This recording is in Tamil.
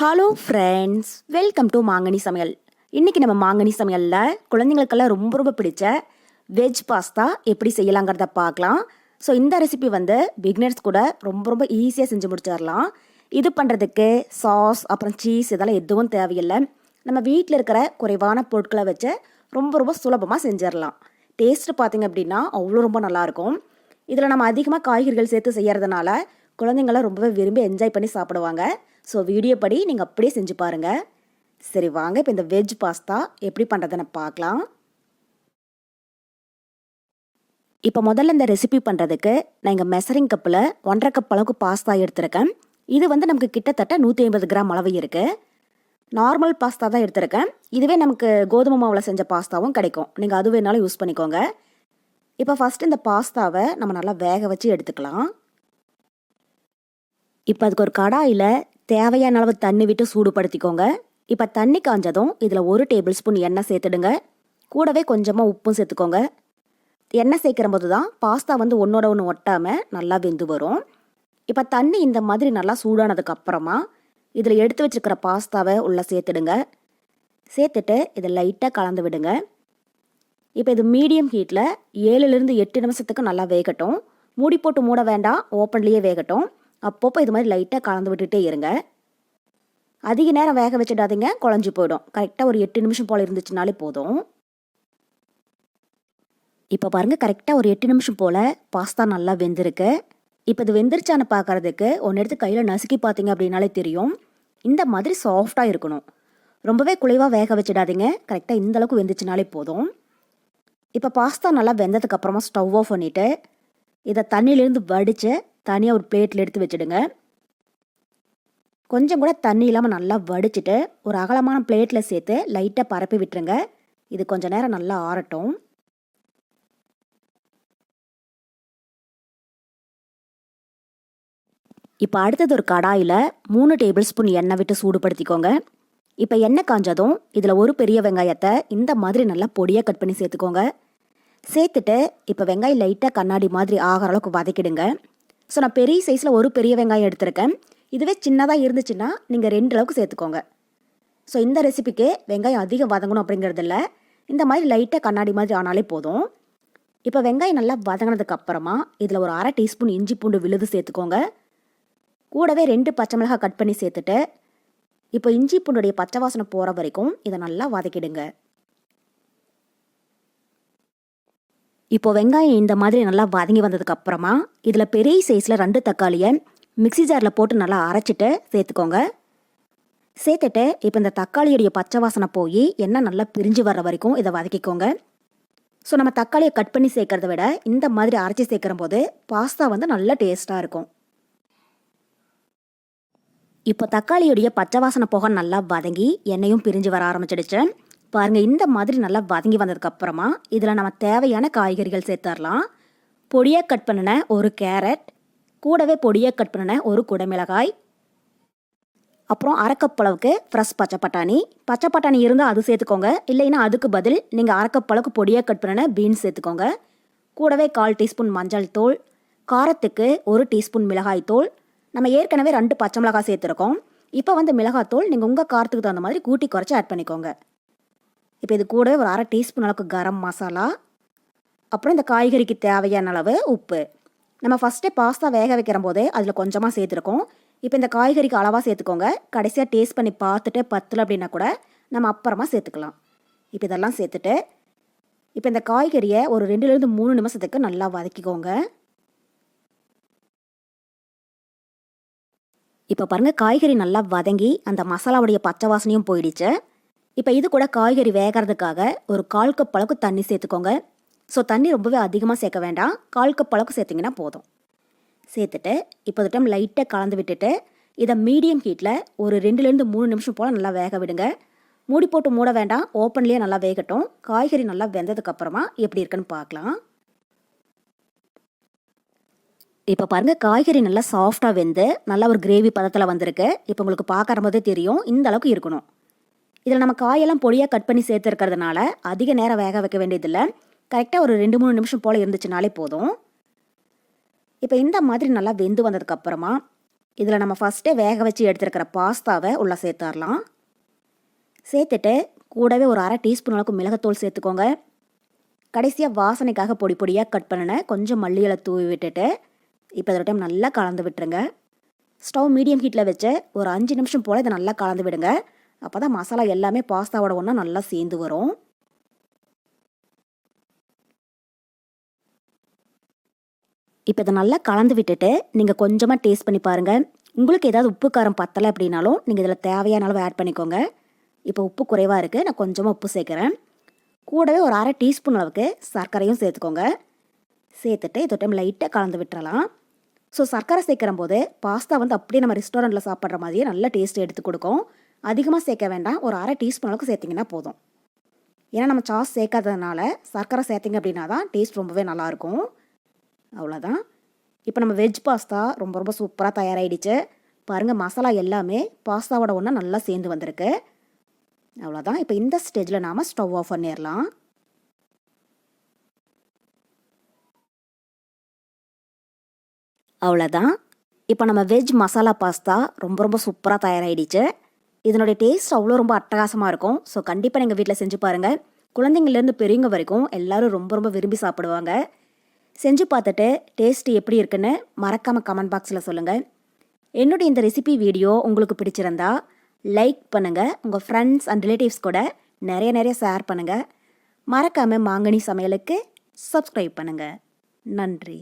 ஹலோ ஃப்ரெண்ட்ஸ் வெல்கம் டு மாங்கனி சமையல் இன்றைக்கி நம்ம மாங்கனி சமையலில் குழந்தைங்களுக்கெல்லாம் ரொம்ப ரொம்ப பிடிச்ச வெஜ் பாஸ்தா எப்படி செய்யலாங்கிறத பார்க்கலாம். ஸோ இந்த ரெசிபி வந்து பிக்னர்ஸ் கூட ரொம்ப ரொம்ப ஈஸியாக செஞ்சு முடிச்சிடலாம். இது பண்ணுறதுக்கு சாஸ் அப்புறம் சீஸ் இதெல்லாம் எதுவும் தேவையில்லை. நம்ம வீட்டில் இருக்கிற குறைவான பொருட்களை வச்சு ரொம்ப ரொம்ப சுலபமாக செஞ்சிடலாம். டேஸ்ட்டு பார்த்தீங்க அப்படின்னா அவ்வளோ ரொம்ப நல்லாயிருக்கும். இதில் நம்ம அதிகமாக காய்கறிகள் சேர்த்து செய்கிறதுனால குழந்தைங்களாம் ரொம்பவே விரும்பி என்ஜாய் பண்ணி சாப்பிடுவாங்க. ஸோ வீடியோ படி நீங்கள் அப்படியே செஞ்சு பாருங்கள் சரி வாங்க. இப்போ இந்த வெஜ் பாஸ்தா எப்படி பண்ணுறதுன்னு பார்க்கலாம். இப்போ முதல்ல இந்த ரெசிபி பண்ணுறதுக்கு நான் இங்கே மெசரிங் கப்பில் ஒன்றரை கப் அளவுக்கு பாஸ்தா எடுத்திருக்கேன். இது வந்து நமக்கு கிட்டத்தட்ட நூற்றி ஐம்பது கிராம் அளவு இருக்குது நார்மல் பாஸ்தா தான் எடுத்திருக்கேன். இதுவே நமக்கு கோதுமை மாவில் செஞ்ச பாஸ்தாவும் கிடைக்கும். நீங்கள் அது வேணாலும் யூஸ் பண்ணிக்கோங்க. இப்போ ஃபஸ்ட்டு இந்த பாஸ்தாவை நம்ம நல்லா வேக வச்சு எடுத்துக்கலாம். இப்போ அதுக்கு ஒரு கடாயில் தேவையான அளவு தண்ணி விட்டு சூடுபடுத்திக்கோங்க. இப்போ தண்ணி காஞ்சதும் இதில் ஒரு டேபிள் ஸ்பூன் எண்ணெய் சேர்த்துடுங்க. கூடவே கொஞ்சமாக உப்பும் சேர்த்துக்கோங்க. எண்ணெய் சேர்க்குற போது தான் பாஸ்தா வந்து ஒன்றோட ஒன்று ஒட்டாமல் நல்லா வெந்து வரும். இப்போ தண்ணி இந்த மாதிரி நல்லா சூடானதுக்கு அப்புறமா இதில் எடுத்து வச்சிருக்கிற பாஸ்தாவை உள்ளே சேர்த்துடுங்க. சேர்த்துட்டு இதை லைட்டாக கலந்து விடுங்க. இப்போ இது மீடியம் ஹீட்டில் ஏழுலேருந்து எட்டு நிமிஷத்துக்கு நல்லா வேகட்டும். மூடி போட்டு மூட வேண்டாம். ஓப்பன்லேயே வேகட்டும். அப்பப்போ இது மாதிரி லைட்டாக கலந்து விட்டுட்டே இருங்க. அதிக நேரம் வேக வச்சிடாதீங்க குழஞ்சி போயிடும். கரெக்டாக ஒரு எட்டு நிமிஷம் போல் இருந்துச்சுனாலே போதும். இப்போ பாருங்கள் கரெக்டாக ஒரு எட்டு நிமிஷம் போல் பாஸ்தா நல்லா வெந்திருக்கு. இப்போ இது வெந்துருச்சான்னு பார்க்கறதுக்கு ஒன்று எடுத்து கையில் நசுக்கி பார்த்தீங்க அப்படின்னாலே தெரியும். இந்த மாதிரி சாஃப்டாக இருக்கணும். ரொம்பவே குலைவாக வேக வச்சிடாதீங்க. கரெக்டாக இந்த அளவுக்கு வெந்துச்சுனாலே போதும். இப்போ பாஸ்தா நல்லா வெந்ததுக்கப்புறமா ஸ்டவ் ஆஃப் பண்ணிவிட்டு இதை தண்ணியிலேருந்து வடித்து தனியாக ஒரு பிளேட்டில் எடுத்து வச்சுடுங்க. கொஞ்சம் கூட தண்ணி இல்லாமல் நல்லா வடிச்சிட்டு ஒரு அகலமான பிளேட்டில் சேர்த்து லைட்டாக பரப்பி விட்டுருங்க. இது கொஞ்சம் நேரம் நல்லா ஆறட்டும். இப்போ அடுத்தது ஒரு கடாயில் மூணு டேபிள் ஸ்பூன் எண்ணெய் விட்டு சூடுபடுத்திக்கோங்க. இப்போ எண்ணெய் காஞ்சதும் இதில் ஒரு பெரிய வெங்காயத்தை இந்த மாதிரி நல்லா பொடியாக கட் பண்ணி சேர்த்துக்கோங்க. சேர்த்துட்டு இப்போ வெங்காயம் லைட்டாக கண்ணாடி மாதிரி ஆகிற அளவுக்கு வதக்கிடுங்க. ஸோ நான் பெரிய சைஸில் ஒரு பெரிய வெங்காயம் எடுத்திருக்கேன். இதுவே சின்னதாக இருந்துச்சுன்னா நீங்கள் ரெண்டு அளவுக்கு சேர்த்துக்கோங்க. ஸோ இந்த ரெசிபிக்கு வெங்காயம் அதிகம் வதங்கணும் அப்படிங்கிறது இல்லை. இந்த மாதிரி லைட்டாக கண்ணாடி மாதிரி ஆனாலே போதும். இப்போ வெங்காயம் நல்லா வதங்கினதுக்கு அப்புறமா இதில் ஒரு அரை டீஸ்பூன் இஞ்சி பூண்டு விழுது சேர்த்துக்கோங்க. கூடவே ரெண்டு பச்சை மிளகாய் கட் பண்ணி சேர்த்துட்டு இப்போ இஞ்சி பூண்டுடைய பச்சை வாசனை போகிற வரைக்கும் இதை நல்லா வதக்கிடுங்க. இப்போ வெங்காயம் இந்த மாதிரி நல்லா வதங்கி வந்ததுக்கு அப்புறமா இதில் பெரிய சைஸில் ரெண்டு தக்காளியை மிக்ஸி ஜாரில் போட்டு நல்லா அரைச்சிட்டு சேர்த்துக்கோங்க. சேர்த்துட்டு இப்போ இந்த தக்காளியுடைய பச்சை வாசனை போய் எண்ணெய் நல்லா பிரிஞ்சு வர்ற வரைக்கும் இதை வதக்கிக்கோங்க. ஸோ நம்ம தக்காளியை கட் பண்ணி சேர்க்கறத விட இந்த மாதிரி அரைச்சி சேர்க்குற போது பாஸ்தா வந்து நல்லா டேஸ்ட்டாக இருக்கும். இப்போ தக்காளியுடைய பச்சை வாசனை போக நல்லா வதங்கி எண்ணெயும் பிரிஞ்சு வர ஆரம்பிச்சிடுச்சு. பாருங்கள் இந்த மாதிரி நல்லா வதங்கி வந்ததுக்கப்புறமா இதில் நம்ம தேவையான காய்கறிகள் சேர்த்துடலாம் பொடியாக கட் பண்ணின ஒரு கேரட் கூடவே பொடியாக கட் பண்ணின ஒரு குடமிளகாய் அப்புறம் அரைக்கப்பளவுக்கு ஃப்ரெஷ் பச்சை பட்டாணி. பச்சை பட்டாணி இருந்தால் அது சேர்த்துக்கோங்க. இல்லைன்னா அதுக்கு பதில் நீங்கள் அரைக்கப்பளவுக்கு பொடியாக கட் பண்ணின பீன்ஸ் சேர்த்துக்கோங்க. கூடவே கால் டீஸ்பூன் மஞ்சள் தூள் காரத்துக்கு ஒரு டீஸ்பூன் மிளகாய் தூள். நம்ம ஏற்கனவே ரெண்டு பச்சை மிளகாய் சேர்த்துருக்கோம். இப்போ வந்து மிளகாத்தூள் நீங்கள் உங்கள் காரத்துக்கு தகுந்த மாதிரி கூட்டி குறைச்சி ஆட் பண்ணிக்கோங்க. இப்போ இது கூட ஒரு அரை டீஸ்பூன் அளவுக்கு கரம் மசாலா அப்புறம் இந்த காய்கறிக்கு தேவையான அளவு உப்பு. நம்ம ஃபஸ்ட்டே பாஸ்தா வேக வைக்கிற போதே அதில் கொஞ்சமாக சேர்த்துருக்கோம். இப்போ இந்த காய்கறிக்கு அளவாக சேர்த்துக்கோங்க. கடைசியாக டேஸ்ட் பண்ணி பார்த்துட்டு பத்தில் அப்படின்னா கூட நம்ம அப்புறமா சேர்த்துக்கலாம். இப்போ இதெல்லாம் சேர்த்துட்டு இப்போ இந்த காய்கறியை ஒரு ரெண்டுலேருந்து மூணு நிமிஷத்துக்கு நல்லா வதக்கிக்கோங்க. இப்போ பாருங்கள் காய்கறி நல்லா வதங்கி அந்த மசாலாவுடைய பச்சை வாசனையும் போயிடுச்சு. இப்போ இது கூட காய்கறி வேகிறதுக்காக ஒரு கால் கப் அளவுக்கு தண்ணி சேர்த்துக்கோங்க. ஸோ தண்ணி ரொம்பவே அதிகமாக சேர்க்க வேண்டாம். கால் கப் அளவுக்கு சேர்த்திங்கன்னா போதும். சேர்த்துட்டு இப்போ டைம் லைட்டாக கலந்து விட்டுட்டு இதை மீடியம் ஹீட்டில் ஒரு ரெண்டுலேருந்து மூணு நிமிஷம் போல் நல்லா வேக விடுங்க. மூடி போட்டு மூட வேண்டாம். ஓப்பன்லேயே நல்லா வேகட்டும். காய்கறி நல்லா வெந்ததுக்கப்புறமா எப்படி இருக்குன்னு பார்க்கலாம். இப்போ பாருங்கள் காய்கறி நல்லா சாஃப்டாக வெந்து நல்லா ஒரு கிரேவி பதத்தில் வந்திருக்கு. இப்போ உங்களுக்கு பார்க்குற போதே தெரியும். இந்த அளவுக்கு இருக்கணும். இதில் நம்ம காயெல்லாம் பொடியாக கட் பண்ணி சேர்த்துருக்கிறதுனால அதிக நேரம் வேக வைக்க வேண்டியதில்லை. கரெக்டாக ஒரு ரெண்டு மூணு நிமிஷம் போல் இருந்துச்சுனாலே போதும். இப்போ இந்த மாதிரி நல்லா வெந்து வந்ததுக்கப்புறமா இதில் நம்ம ஃபஸ்ட்டே வேக வச்சு எடுத்துருக்கிற பாஸ்தாவை உள்ளே சேர்த்துடலாம். சேர்த்துட்டு கூடவே ஒரு அரை டீஸ்பூன் அளவுக்கு மிளகத்தூள் சேர்த்துக்கோங்க. கடைசியாக வாசனைக்காக பொடி பொடியாக கட் பண்ணின கொஞ்சம் மல்லி தூவி விட்டுட்டு இப்போ இதோட டைம் நல்லா கலந்து விட்டுருங்க. ஸ்டவ் மீடியம் ஹீட்டில் வச்சு ஒரு அஞ்சு நிமிஷம் போல் இதை நல்லா கலந்து விடுங்க. அப்போ தான் மசாலா எல்லாமே பாஸ்தாவோட ஒன்றா நல்லா சேர்ந்து வரும். இப்போ இதை நல்லா கலந்து விட்டுட்டு நீங்கள் கொஞ்சமாக டேஸ்ட் பண்ணி பாருங்கள் உங்களுக்கு ஏதாவது உப்பு காரம் பத்தலை அப்படின்னாலும் நீங்கள் இதில் தேவையான அளவு ஆட் பண்ணிக்கோங்க. இப்போ உப்பு குறைவாக இருக்குது நான் கொஞ்சமாக உப்பு சேர்க்குறேன். கூடவே ஒரு அரை டீஸ்பூன் அளவுக்கு சர்க்கரையும் சேர்த்துக்கோங்க. சேர்த்துட்டு இதோ டைம் லைட்டாக கலந்து விட்டுறலாம். ஸோ சர்க்கரை சேர்க்குற போது பாஸ்தா வந்து அப்படியே நம்ம ரெஸ்டாரண்ட்டில் சாப்பிட்ற மாதிரியே நல்ல டேஸ்ட் எடுத்து கொடுக்கும். அதிகமாக சேர்க்க வேண்டாம். ஒரு அரை டீஸ்பூன் அளவுக்கு சேர்த்திங்கன்னா போதும். ஏன்னா நம்ம சாஸ் சேர்க்காததுனால சர்க்கரை சேர்த்திங்க அப்படின்னா தான் டேஸ்ட் ரொம்பவே நல்லாயிருக்கும். அவ்வளோதான். இப்போ நம்ம வெஜ் பாஸ்தா ரொம்ப ரொம்ப சூப்பராக தயாராகிடுச்சு பாருங்கள் மசாலா எல்லாமே பாஸ்தாவோட ஒன்றா நல்லா சேர்ந்து வந்திருக்கு. அவ்வளோதான். இப்போ இந்த ஸ்டேஜில் நாம் ஸ்டவ் ஆஃப் பண்ணிடலாம். அவ்வளோதான். இப்போ நம்ம வெஜ் மசாலா பாஸ்தா ரொம்ப ரொம்ப சூப்பராக தயாராகிடுச்சு இதனுடைய டேஸ்ட் அவ்வளோ ரொம்ப அட்டகாசமாக இருக்கும். ஸோ கண்டிப்பாக நீங்கள் வீட்டில் செஞ்சு பாருங்கள் குழந்தைங்கள்லேருந்து பெரியவங்க வரைக்கும் எல்லாரும் ரொம்ப ரொம்ப விரும்பி சாப்பிடுவாங்க. செஞ்சு பார்த்துட்டு டேஸ்ட்டு எப்படி இருக்குன்னு மறக்காமல் கமெண்ட் பாக்ஸில் சொல்லுங்கள் என்னுடைய இந்த ரெசிபி வீடியோ உங்களுக்கு பிடிச்சிருந்தா லைக் பண்ணுங்கள் உங்கள் ஃப்ரெண்ட்ஸ் அண்ட் ரிலேட்டிவ்ஸ் கூட நிறைய நிறைய ஷேர் பண்ணுங்கள் மறக்காமல் மாங்கனி சமையலுக்கு சப்ஸ்கிரைப் பண்ணுங்கள் நன்றி.